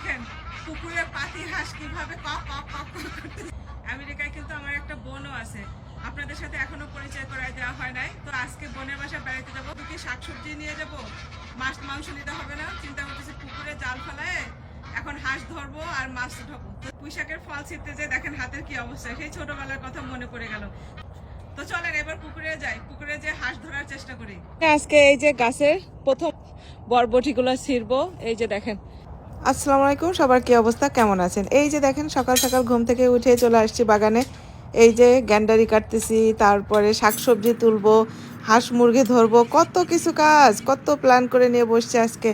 দেখেন পুকুরে পাতি হাঁস কীভাবে আমেরিকায় কিন্তু আমার একটা বোনও আছে। আপনাদের সাথে এখনও পরিচয় করায় দেওয়া হয় নাই। তো আজকে বোনের বাসায় বেড়াতে যাব। কি শাকসবজি নিয়ে যাব? মাছ, মাংস নিতে হবে না। চিন্তা করতেছি পুকুরে জাল ফেলায় এখন হাঁস ধরবো আর মাছ ধরবো। তো ফল ছিটতে যে দেখেন হাতের কি অবস্থা। সেই ছোটবেলার কথা মনে পড়ে গেল। তো চলেন, এবার পুকুরে যাই। পুকুরে যে হাঁস ধরার চেষ্টা করি। আজকে এই যে গাছের প্রথম বরবটিগুলো ছিড়বো। এই যে দেখেন আসসালামু আলাইকুম, সবার কি অবস্থা? কেমন আছেন? এই যে দেখেন, সকাল সকাল ঘুম থেকে উঠে চলে আসছি বাগানে। এই যে গ্যান্ডারি কাটতেছি, তারপরে শাকসবজি তুলবো, হাঁস মুরগি ধরবো, কত কিছু কাজ, কত প্ল্যান করে নিয়ে বসছি আজকে।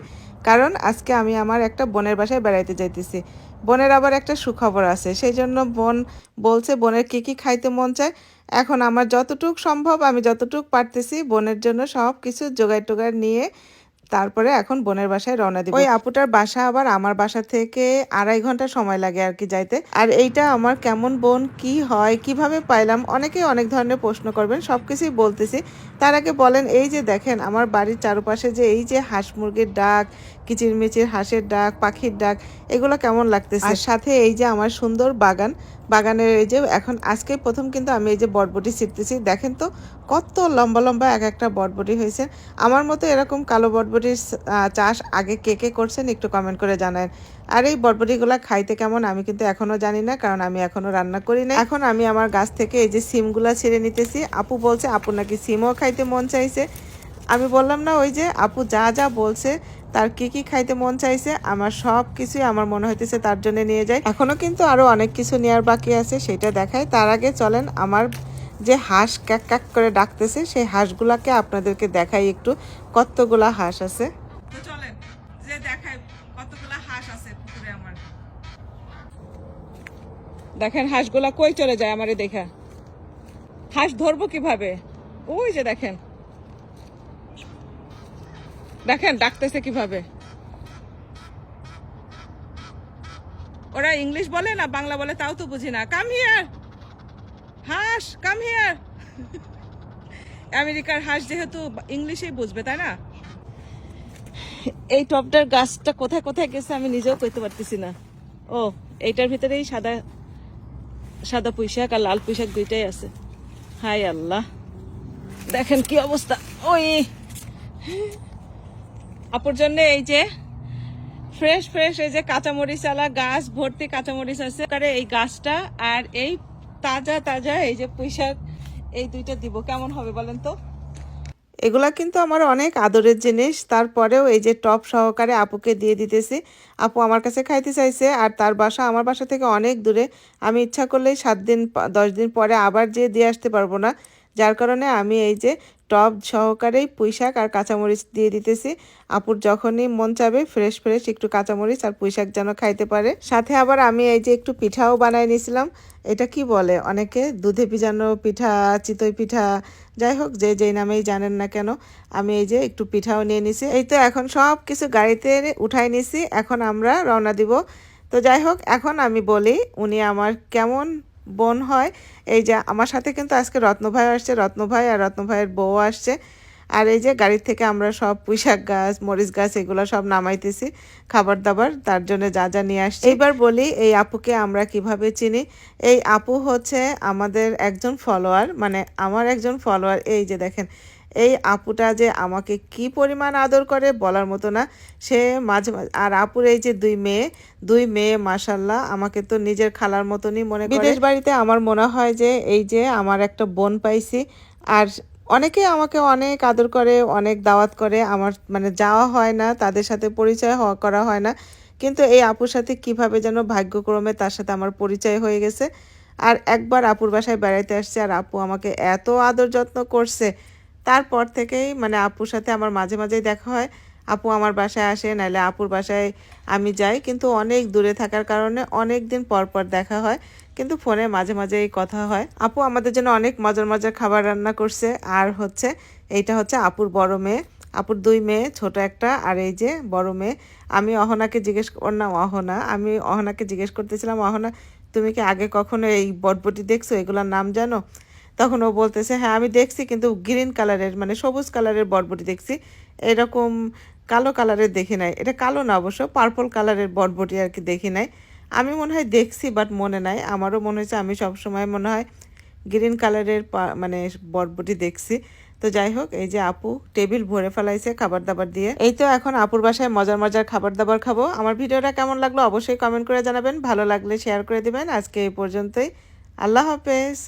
কারণ আজকে আমি আমার একটা বোনের বাসায় বেড়াইতে যাইতেছি। বোনের আবার একটা সুখবর আছে, সেই জন্য বোন বলছে, বোনের কি কি খাইতে মন চায়? এখন আমার যতটুক সম্ভব, আমি যতটুক পারতেছি, বোনের জন্য সব কিছু জোগাড় টোগাড় নিয়ে তারপরে এখন বোনের বাসায় রওনা দিব। ওই আপুটার বাসা আবার আমার বাসা থেকে আড়াই ঘণ্টা সময় লাগে আর কি যাইতে। আর এইটা আমার কেমন বোন, কি হয়, কীভাবে পাইলাম, অনেকেই অনেক ধরনের প্রশ্ন করবেন, সবকিছুই বলতেছি। তার আগে বলেন, এই যে দেখেন, আমার বাড়ির চারপাশে যে এই যে হাঁস মুরগির ডাক কিচিরমিচির, হাঁসের ডাক, পাখির ডাক, এগুলো কেমন লাগতেছে? আর সাথে এই যে আমার সুন্দর বাগান, বাগানের এই যে এখন আজকে প্রথম কিন্তু আমি এই যে বটবটি ছিটতেছি। দেখেন তো, কত লম্বা লম্বা এক একটা বটবটি হয়েছে। আমার মতো এরকম কালো বটবটির চাষ আগে কে কে করছেন একটু কমেন্ট করে জানান আর এই বটবটিগুলা খাইতে কেমন আমি কিন্তু এখনও জানি না, কারণ আমি এখনও রান্না করি না এখন আমি আমার গাছ থেকে এই যে সিমগুলা ছিঁড়ে নিতেছি। আপু বলছে, আপু নাকি সিমও খাইতে মন চাইছে? আমি বললাম, না, ওই যে আপু যা যা বলছে তার কি কি খাইতে মন চাইছে আমার সব কিছুই আমার মনে হইতেছে তার জন্য নিয়ে যাই। এখনও কিন্তু আরও অনেক কিছু নেওয়ার বাকি আছে সেটা দেখাই। তার আগে চলেন আমার যে হাঁস ক্যাক ক্যাক করে ডাকতেছে সেই হাঁসগুলাকে আপনাদেরকে দেখাই একটু কতগুলা হাঁস আছে। চলেন যে দেখাই কতগুলা হাঁস আছে পুকুরে আমার। দেখেন হাঁসগুলা কই চলে যায় আমারে দেখা। হাঁস ধরবো কীভাবে? ওই যে দেখেন। দেখেন, ডাকতেছে কীভাবে? ওরা ইংলিশ বলে না, বাংলা বলে তাও তো বুঝি না। কাম হিয়ার হাঁস কাম হিয়ার আমেরিকার হাঁস যেহেতু ইংলিশেই বুঝবে, তাই না? এই টপটার গাছটা কোথায় কোথায় গেছে আমি নিজেও কইতে পারতেছি না। ও, এইটার ভিতরেই সাদা সাদা পুঁইশাক আর লাল পুঁইশাক দুইটাই আছে। হাই আল্লাহ। দেখেন কি অবস্থা। ওই! আপুর জন্য এই যে ফ্রেশ ফ্রেশ এই যে কাঁচামরিচ আলা গাছ, ভর্তি কাঁচামরিচ আছে। এই গাছটা আর এই তাজা তাজা এই যে পুঁইশাক এই দুইটা দিব। কেমন হবে বলেন তো? এগুলা কিন্তু আমার অনেক আদরের জিনিস। তারপরেও এই যে টপ সহকারে আপুকে দিয়ে দিতেছি। আপু আমার কাছে খাইতে চাইছে আর তার বাসা আমার বাসা থেকে অনেক দূরে। আমি ইচ্ছা করলেই সাত দিন, দশ দিন পরে আবার যেয়ে দিয়ে আসতে পারব না। যার কারণে আমি এই যে টপ সহকারেই পুঁইশাক আর কাঁচামরিচ দিয়ে দিতেছি। আপুর যখনই মন চাবে ফ্রেশ ফ্রেশ একটু কাঁচামরিচ আর পুঁইশাক যেন খাইতে পারে। সাথে আবার আমি এই যে একটু পিঠাও বানাই নিয়েছিলাম এটা কি বলে অনেকে? দুধে ভিজানো পিঠা, চিতই পিঠা, যাই হোক, যে যেই নামেই জানেন না কেন, আমি এই যে একটু পিঠাও নিয়ে নিছি। এই তো এখন সব কিছু গাড়িতে উঠাই নিছি, এখন আমরা রওনা দিব। তো যাই হোক, এখন আমি বলি উনি আমার কেমন বোন হয়, এই যে আমার সাথে কিন্তু আজকে রত্নভাই আসছে, রত্নভাই আর রত্নভাইয়ের বউ আসছে। আর এই যে গাড়ির থেকে আমরা সব পুঁইশাক গাছ, মরিচ গাছ, এগুলো সব নামাইতেছি, খাবার দাবার, তার জন্য যা যা নিয়ে আসছি। এইবার বলি, এই আপুকে আমরা কীভাবে চিনি? এই আপু হচ্ছে আমাদের একজন ফলোয়ার মানে আমার একজন ফলোয়ার, এই যে দেখেন এই আপুটা যে আমাকে কি পরিমাণ আদর করে বলার মতো না, সে মাঝে মাঝে, আর আপুর এই যে দুই মেয়ে দুই মেয়ে মাসাল্লাহ আমাকে তো নিজের খালার মতনই মনে বিদেশ বাড়িতে আমার মনে হয় যে, এই যে আমার একটা বোন পাইছি, আর অনেকে আমাকে অনেক আদর করে, অনেক দাওয়াত করে, আমার মানে যাওয়া হয় না, তাদের সাথে পরিচয় হওয়া করা হয় না, কিন্তু এই আপুর সাথে কীভাবে যেন ভাগ্যক্রমে তার সাথে আমার পরিচয় হয়ে গেছে। আর একবার আপুর বাসায় বেড়াইতে আসছে, আর আপু আমাকে এত আদর যত্ন করছে তারপর থেকেই মানে আপুর সাথে আমার মাঝে মাঝেই দেখা হয়। আপু আমার বাসায় আসে নাহলে আপুর বাসায় আমি যাই। কিন্তু অনেক দূরে থাকার কারণে অনেক দিন পর পর দেখা হয়। কিন্তু ফোনে মাঝে মাঝে এই কথা হয়। আপু আমাদের জন্য অনেক মজার মজার খাবার রান্না করছে। আর হচ্ছে এইটা হচ্ছে আপুর বড় মেয়ে। আপুর দুই মেয়ে, ছোট একটা আর এই যে বড় মেয়ে। আমি অহনাকে জিজ্ঞেস ওর নাম অহনা। আমি অহনাকে জিজ্ঞেস করতেছিলাম, অহনা, তুমি কি আগে কখনো এই বটবটি দেখছ? এগুলোর নাম জানো? তখন ও বলতেছে হ্যাঁ আমি দেখছি কিন্তু গ্রিন কালারের মানে সবুজ কালারের বটবটি দেখছি। এরকম কালো কালারের দেখি নাই। এটা কালো না অবশ্য পার্পল কালারের বটবটি আর কি দেখি নাই। আমি মনে হয় দেখছি বাট মনে নাই। আমারও মনে হয়েছে, আমি সবসময় মনে হয় গ্রিন কালারের মানে বটবটি দেখছি। তো যাই হোক, এই যে আপু টেবিল ভরে ফেলাইছে খাবার দাবার দিয়ে। এই তো এখন আপুর বাসায় মজার মজার খাবার দাবার খাব। আমার ভিডিওটা কেমন লাগল অবশ্যই কমেন্ট করে জানাবেন। ভালো লাগলে শেয়ার করে দিবেন। আজকে এই পর্যন্তই। আল্লাহ হাফেজ।